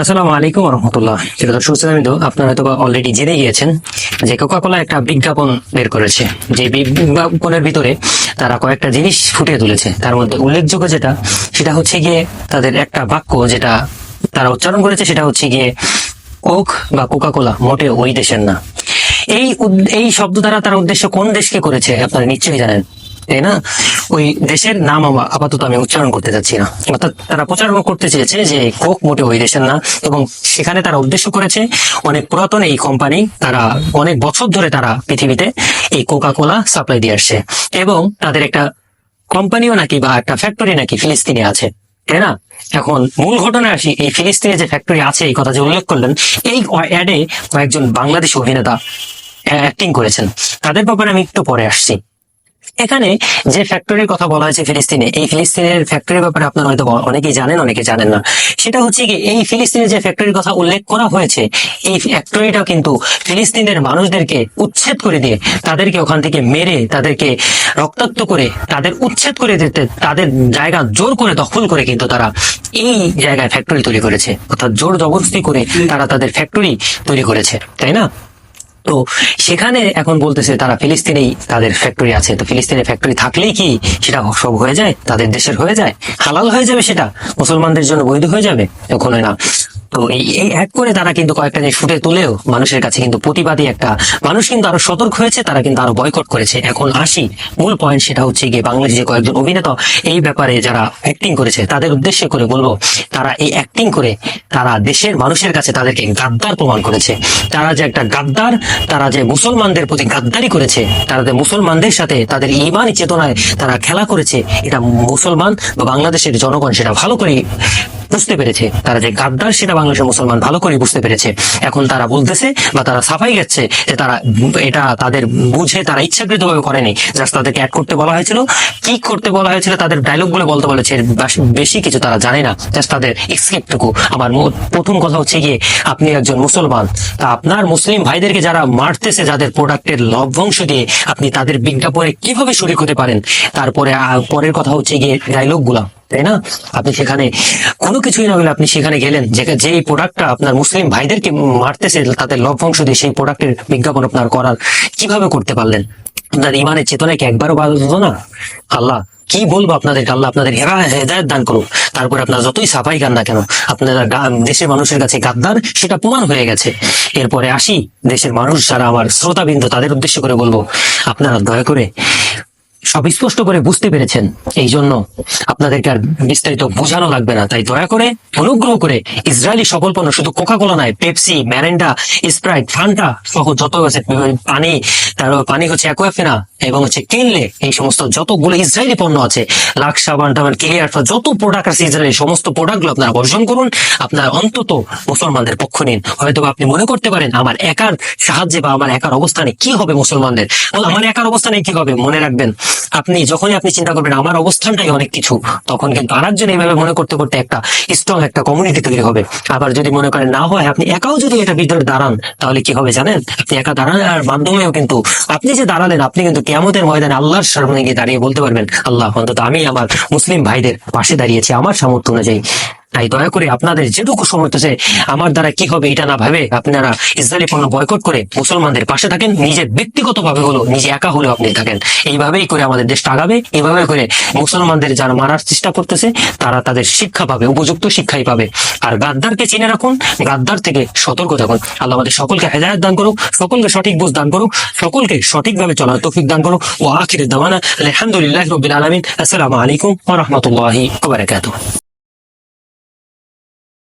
আসসালামু আলাইকুম রহমতুল্লাহ প্রিয় দর্শক শ্রোতাবৃন্দ আপনারা হয়তো অলরেডি জেনে গিয়েছেন যে কোকা কোলা একটা বিজ্ঞাপন বের করেছে। যে বিজ্ঞাপনের ভিতরে তারা কয়েকটা জিনিস ফুটিয়ে তুলেছে। তার মধ্যে উল্লেখযোগ্য যেটা, সেটা হচ্ছে গিয়ে তাদের একটা বাক্য যেটা তারা উচ্চারণ করেছে, সেটা হচ্ছে গিয়ে, কোক বা কোকা কোলা মোটে ওই দেশের না। এই এই শব্দ দ্বারা তারা উদ্দেশ্য কোন দেশকে করেছে, আপনারা নিশ্চয়ই জানেন। তাই না? ওই দেশের নাম আপাতত আমি উচ্চারণ করতে যাচ্ছি না। অর্থাৎ তারা প্রচারণ করতে চেয়েছে যে কোক মোটে ওই দেশের না এবং সেখানে তারা উদ্দেশ্য করেছে অনেক পুরাতন এই কোম্পানি তারা অনেক বছর ধরে তারা পৃথিবীতে এই কোকা কোলা সাপ্লাই দিয়ে আসছে এবং তাদের একটা কোম্পানিও নাকি বা একটা ফ্যাক্টরি নাকি ফিলিস্তিনে আছে, তাই না? এখন মূল ঘটনা আসি, এই ফিলিস্তিনে যে ফ্যাক্টরি আছে, এই কথা যে উল্লেখ করলেন, এই অ্যাডে কয়েকজন বাংলাদেশি অভিনেতা অ্যাক্টিং করেছেন। তাদের ব্যাপারে আমি একটু পরে আসছি। এখানে যে ফ্যাক্টরির কথা বলা হয়েছে ফিলিস্তিনে, এই ফিলিস্তিনের ফ্যাক্টরির ব্যাপারে আপনারা হয়তো অনেকেই জানেন, অনেকে জানেন না। সেটা হচ্ছে কি, এই ফিলিস্তিনের যে ফ্যাক্টরির কথা উল্লেখ করা হয়েছে, এই ফ্যাক্টরিটা কিন্তু ফিলিস্তিনের মানুষদেরকে উচ্ছেদ করে দিয়ে তাদেরকে ওখান থেকে মেরে, তাদেরকে রক্তাক্ত করে, তাদের উচ্ছেদ করে দিতে, তাদের জায়গা জোর করে দখল করে কিন্তু তারা এই জায়গায় ফ্যাক্টরি তৈরি করেছে। অর্থাৎ জোর জবরদস্তি করে তারা তাদের ফ্যাক্টরি তৈরি করেছে, তাই না? তো সেখানে এখন বলতেছে তারা ফিলিস্তিনেই তাদের ফ্যাক্টরি আছে। তো ফিলিস্তিনে ফ্যাক্টরি থাকলেই কি সেটা সব হয়ে যায়? তাদের দেশের হয়ে যায়? হালাল হয়ে যাবে সেটা? মুসলমানদের জন্য বৈধ হয়ে যাবে? কখনোই না। তো এই এক করে তারা কিন্তু কয়েকটা জিনিস ফুটে তুলেও মানুষের কাছে কিন্তু প্রতিবাদী একটা মানুষ কিন্তু আরও সতর্ক হয়েছে, তারা কিন্তু আরও বয়কট করেছে। এখন আসি, মূল পয়েন্ট সেটা হচ্ছে গিয়ে বাংলাদেশে কয়েকজন অভিনেতা এই ব্যাপারে যারা অ্যাক্টিং করেছে, তাদের উদ্দেশ্যে করে বলব, তারা এই অ্যাক্টিং করে তারা দেশের মানুষের কাছে তাদেরকে গাদ্দার প্রমাণ করেছে। তারা যে একটা গাদ্দার, তারা যে মুসলমানদের প্রতি গাদ্দারি করেছে, তারা যে মুসলমানদের সাথে তাদের ইমানি চেতনায় তারা খেলা করেছে, এটা মুসলমান বা বাংলাদেশের জনগণ সেটা ভালো করে বুঝতে পেরেছে। তারা যে গাদ্দার, সেটা বাংলাদেশের মুসলমান ভালো করে বুঝতে পেরেছে। এখন তারা বলতেছে বা তারা সাফাই গেছে যে তারা এটা তাদের বুঝে, তারা ইচ্ছাকৃত ভাবে করেনি। জাস্ট তাদেরকে অ্যাড করতে বলা হয়েছিল। কি করতে বলা হয়েছিল তাদের ডায়লগগুলো বলতে বলেছে বেশি কিছু তারা জানে না। জাস্ট তাদের এক্সকেপটুকু আমার প্রথম কথা হচ্ছে গিয়ে, আপনি একজন মুসলমান, তা আপনার মুসলিম ভাইদেরকে যারা মারতেছে, যাদের প্রোডাক্টের লভ্যাংশ দিয়ে আপনি তাদের বিজ্ঞাপনে কীভাবে শরিক হতে পারেন? তারপরে পরের কথা হচ্ছে গিয়ে ডায়লগগুলা। তাই না? আপনি সেখানে কোনো কিছুই না হলে আপনি সেখানে গেলেন, যে প্রোডাক্টটা আপনার মুসলিম ভাইদেরকে মারতেছে, তাদের লভ্যাংশ দিয়ে সেই প্রোডাক্টের বিজ্ঞাপন আপনার করার কীভাবে করতে পারলেন? আপনার ইমানের চেতনায় কি একবারও বাধলো না? আল্লাহ, কি বলব আপনাদেরকে? আল্লাহ আপনাদের হেদায়ত দান করুন তারপরে আপনার যতই সাফাই গান না কেন আপনারা দেশের মানুষের কাছে গাদ্দার, সেটা প্রমাণ হয়ে গেছে। এরপরে আসি, দেশের মানুষ যারা আমার শ্রোতাবিন্দু, তাদের উদ্দেশ্য করে বলব, আপনারা দয়া করে সব স্পষ্ট করে বুঝতে পেরেছেন। এই জন্য আপনাদেরকে আর বিস্তারিত বোঝানো লাগবে না। তাই দয়া করে, অনুগ্রহ করে ইসরায়েলি সকল পণ্য, শুধু কোকা কোলা নয়, পেপসি, ম্যারেন্ডা, স্প্রাইট, ফান্টা সহ যত আছে পানি, তার পানি হচ্ছে অ্যাকোয়াফেনা এবং হচ্ছে কিনলে এই সমস্ত যতগুলো ইসরায়েলি পণ্য আছে লাক্স সাবান, টাবান ক্লিয়ার যত প্রোডাক্ট আছে ইসরায়েলি, সমস্ত প্রোডাক্টগুলো আপনারা বর্জন করুন। আপনার অন্তত মুসলমানদের পক্ষ নিন। হয়তো আপনি মনে করতে পারেন, আমার একার সাহায্যে বা আমার একার অবস্থানে কি হবে মুসলমানদের? আমার একার অবস্থানে কি হবে? মনে রাখবেন। আপনি যখনই আপনি চিন্তা করবেন, আমার অবস্থানটাই অনেক কিছু, তখন কিন্তু আরেকজন এইভাবে মনে করতে করতে একটা স্ট্রং একটা কমিউনিটি তৈরি হবে। আবার যদি মনে করেন না হয়, আপনি একাও যদি এটা ভিতরে দাঁড়ান, তাহলে কি হবে জানেন? আপনি একা দাঁড়ানোর মাধ্যমেও কিন্তু, আপনি যে দাঁড়ালেন, আপনি কিন্তু কেমতের ময়দানে আল্লাহর সামনে গিয়ে দাঁড়িয়ে বলতে পারবেন, আল্লাহ, অন্তত আমি আমার মুসলিম ভাইদের পাশে দাঁড়িয়েছি, আমার সামর্থ্য অনুযায়ী। তাই দয়া করে আপনাদের যেটুকু সমর্থ আছে আমার দ্বারা কি হবে এটা না ভাবে আপনারা ইসরায়েলি পণ্য বয়কট করে মুসলমানদের পাশে থাকেন, নিজের ব্যক্তিগত ভাবে হলো নিজে একা হলেও আপনি থাকেন। এইভাবেই করে আমাদের দেশটা আগাবে, এইভাবে করে মুসলমানদের যারা মারার চেষ্টা করতেছে, তারা তাদের শিক্ষা পাবে, উপযুক্ত শিক্ষাই পাবে। আর গাদ্দারকে চিনে রাখুন, গাদ্দার থেকে সতর্ক থাকুন। আল্লাহ আমাদের সকলকে হেদায়ত দান করুক, সকলকে সঠিক বুঝ দান করুক, সকলকে সঠিকভাবে চলার তৌফিক দান করুক। ও আখির দাওয়ানা, আলহামদুলিল্লাহ রবিল আলমিন। আসসালামু আলাইকুম ওয়া রাহমাতুল্লাহি ওয়া বারাকাতুহু।